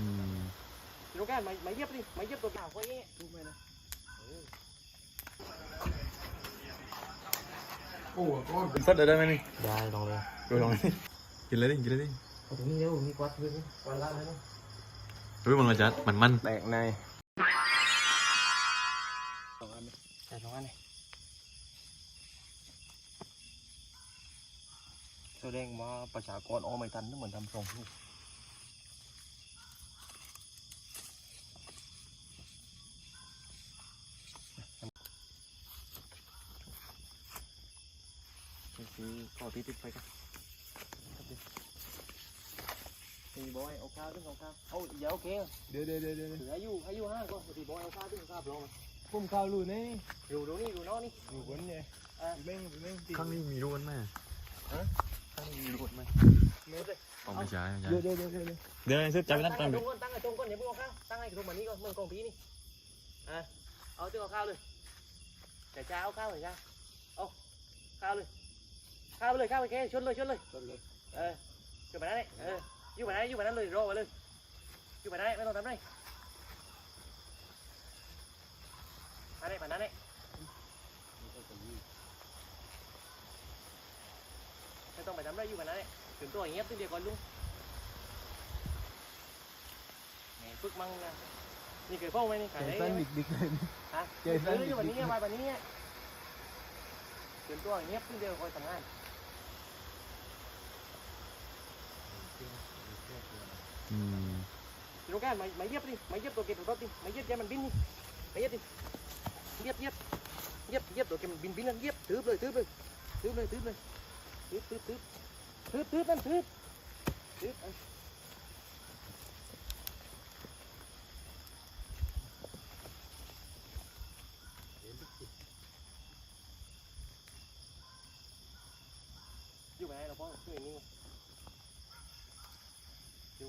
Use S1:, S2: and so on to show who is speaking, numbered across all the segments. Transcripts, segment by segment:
S1: อืม
S2: ลูกแก้มามาเย็บดิมาเย็บตัวเก่าไว้เอ๊ะดูไปนะ
S3: โอ้โหก็
S1: กินสดเลยได้ไหมนี่
S2: ได้ลองเลย
S1: ดูลองดิกินเลยดิกินเลยดิ
S2: เอาตรงนี้เร็วมีกวาดพื้นกวาดล่างเลยนะ
S1: รู้มันมาจัดมันมัน
S3: แตกใน
S2: สองอันนี่ใส่สองอันนี่แสดงว่าประชากรออไม่ทันนึกเหมือนทำทรงลูก นี่คือข้อที่ติดไปกันตีบอยเอาข้าวดึงเอาข้าวเอาเดี๋ยวโอเค
S3: เดี๋ยวเดี๋ยวเดี๋ยวเดี๋ยว
S2: ถืออายุอายุห้าก็ตีบอยเอาข้าวดึงข้าวลง
S3: พุ่มข้าวลูกนี่
S2: อยู่ตรงนี้อยู่นอกนี่
S3: อยู่บนเนี่ย
S2: อะ
S3: เม่งเม่งตี
S1: ข้างนี้มีรูนไหม
S2: ข้างนี้มีรถไหม
S3: เม็ดเลย
S1: ออกไม่ใช่ไม่ใช่
S3: เดี๋ยวเดี๋ยวเดี๋ยวเดี๋ยว
S1: เดี๋ยวไอ้ซื้อจับไปนั่น
S2: ตั้
S1: ตั้
S2: ง
S1: ง
S2: ไอ้
S1: ดิ
S2: ตรงก่อนตั้งไอ้ตรงก่อนอย่าเพิ่งเอาข้าวตั้งไอ้ตรงแบบนี้ก่อนเมืองกองพีนี่อะเอาเจ้าเอาข้าวเลยแต่จ้าเอาข้าวเลยจ้าเอาข้าวเลย ข้าวไปเลยข้าวไปแค่ชนเลยชนเลย
S3: ต้นเลย
S2: เอออยู่แบบนั้นเลยเอออยู่แบบนั้นอยู่แบบนั้นเลยรอไปเลยอยู่แบบนั้นไม่ต้องทำไรอันนี้แบบนั้นเลยไม่ต้องไปทำไรอยู่แบบนั้นเลยถึงตัวอย่างเงี้ยตัวเดียวก่อนลุงแหมฝึกมั่งนะนี่เคยฟ้องไหมนี่
S3: ใจ
S2: ขายได้
S3: สั้น
S2: ไหม
S3: ดิกดิกเลย
S2: ฮะ
S3: ใจ
S2: เจ
S3: สั้
S2: อนอยู่แบบนี้ไงไปแบบนี้ไงถึงตัวอย่างเงี้ยตัวเดียวคอยทำงาน
S1: อืม
S2: ลูกแก้มามาเย็บดิมาเย็บตัวเก็บตัวดิมาเย็บแกมันบินนี่มาเย็บดิเย็บเย็บเย็บเย็บ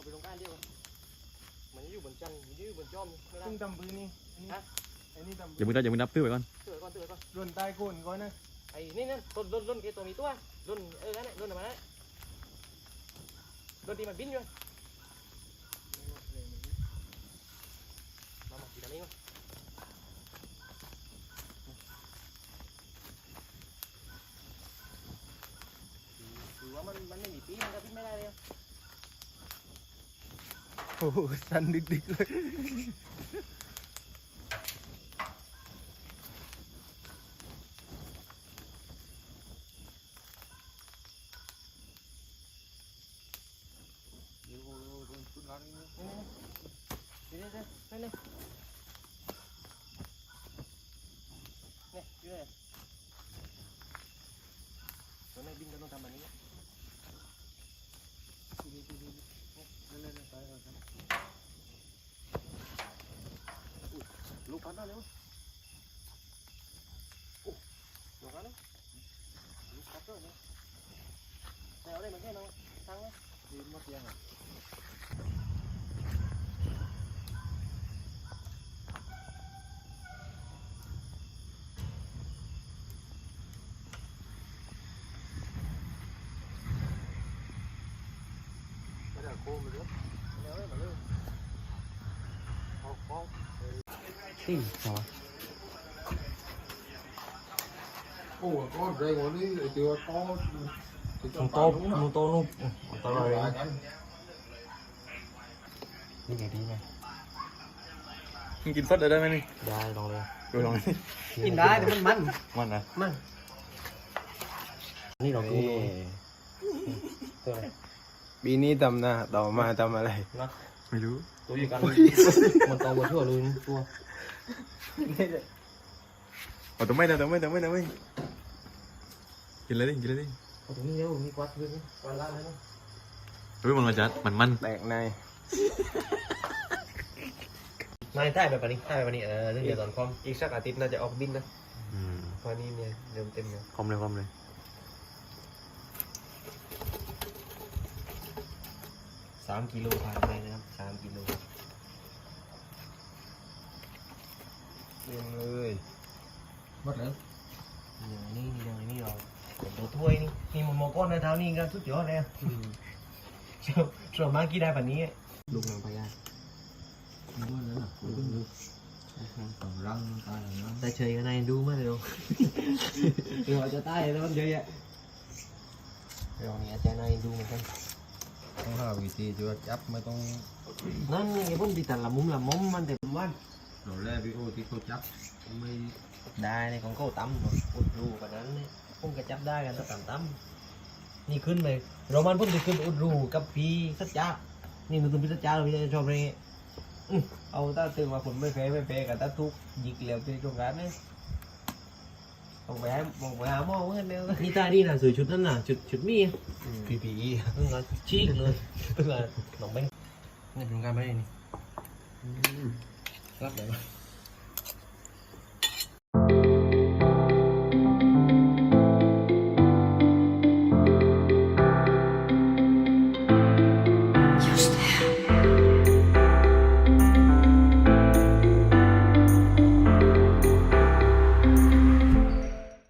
S3: เลย
S2: จับหลังนี่
S1: รัด
S2: ไม่ต้องไม่ต้องอย่าย้านย้าน
S3: เอาตัวได้แล้ว
S2: ฝั่งไหนก่อนฝั่งไหนก่อนฝั่งไหนก่อนเดี๋ยวมันบินไปหาคนนี้
S3: ทุกไหมนะ
S2: ก่อนเอาเลยนะตอนเราป้องเอาก่อนตอนเราป้องไอ้ตัวยับตัวไอ้กล้วยเลยป้องเอาตัวพลัดด้วยเลยเอาไปลงก้านเดียวมันอยู่บนจันทร์มันอยู่บนจอมไม่ได้
S3: ซึ่งตำปืนนี่อันนี้
S2: ฮะ
S3: อันนี้ตำปื
S1: อย่ามึงได้อย่ามึงนับตื้อไปก่อน
S2: เตือนก่อนเตือนก่อน
S3: รุ่นใต้ก้นก่อนนะ
S2: ไอ้นี่นั่นต้นรุ่นรุ่นกี่ตัวมีตัวรุ่นเออนั่นแหละรุ่นอะไรนั่นรุ่นที่มันบินอยู่มามาทีละนี้มาคือว่ามันมันไม่มีปีมันก็พิมพ์ไม่ได้เลย อะ
S3: โอ้โหสั้นดิกดิกเลย
S2: เดี๋ยวเดี๋ยวเดี๋ยวเดี๋ยวนี่นี่นี่อยู่ไหนตอนนี้บินก็ต้องทำแบบนี้ ลูกพัดมาเร็วโอ้ลูกพัดเลยลูกพัดด้วยนะแต่เอาได้เหมือนแค่น้องทั้งนะ
S3: ยืนมาเตียงอะ
S2: ไม่ได้โค้งเลยเร็วเลยมาเร็วเอาเอาตีเหรอ
S3: โอ้โหก็แรงกว่านี้ไอ้ตัวโต
S2: มึงโตมึงโตนุ่มตลอดเลย
S3: กัน
S2: นี่ไงดีไหม
S1: มึงกินสดเลยได้ไหมนี่
S2: ได้ลองเลย
S1: ดูลองดิ
S2: กินได้แต่มันมัน
S1: มันนะ
S2: มันนี่เราดู
S3: นี่
S2: ตัวอะไร
S3: ปีนี้ทำนะต่อมาทำอะไร
S1: ไม่รู้
S2: ตัวอยู่กันมันโตกว่าทั่วเลยตัว
S1: เอาตัวไม่นะตัวไม่ตัวไม่ตัวไม่กินเลยดิกินเลยดิ
S2: เอาตรงนี้เร็วมีกวาดพื้นกวาดล่างเลยนะ
S1: รู้มันมาจัดมันมัน
S3: แตกใน
S4: ไม่ใต้ไปปะนี้ใต้ไปปะนี้เออเรื่องเดียวตอนคอม
S5: อีกสักอาทิตย์น่าจะออกบินนะ
S1: อืม
S5: เพราะนี่เนี่ยเริ่มเต็มแล้ว
S1: คอมเลยคอมเลย
S4: สามกิโลผ่านไปนะครับสามกิโล
S5: เต็มเลย
S6: หมดแล้ว
S4: อย่างนี้นี่อย่างนี้เราเป็นตัวถ้วยนี่นี่มันโมก้อนในเท้านี่ก็สุดยอดเลยอะส่วนส่วนมากกี่ได้แบบนี้
S5: ลูกนางพญา
S6: หมดแล้วนะสองรังตายอย่างนั้น
S4: แต่เฉยกันในดูมากเลยดูเดี๋ยวจะตายแล้วมันเยอะแยะเดี๋ยวนี้อาจารย์ในดูเหมือนกัน
S6: ต้องหาวิธีที่ว่าจับไม่ต้อง
S4: นั่นไงผมติดแต่ละมุมละมุมมันเต็มวัน
S6: เราแรกพี่โอที่เขาจับไม่
S4: ได้ในของเขาตั้มอุดรูกันนั้นเนี่ยผมก็จับได้กันตั้งตั้มนี่ขึ้นไปโรมันผมจะขึ้นอุดรูกับพี่สัจจานี่มันคือพี่สัจจาเราพี่จะชอบเพลงอื้อเอาตาตึงมาผมไม่เฟไม่เฟกับตาทุกยิกเหลวที่ตรงนั้นเนี่ยผมไปให้ผมไปหาหมอเมื่อเนี่ยนี่ตานี่นะสวยชุดนั้นน่ะชุดชุดมี
S5: พีพีอี
S4: เพิ่งมาชีกเลยเพิ่งมาหนองเบ้งนี่เป็นการไปนี่ รับเลย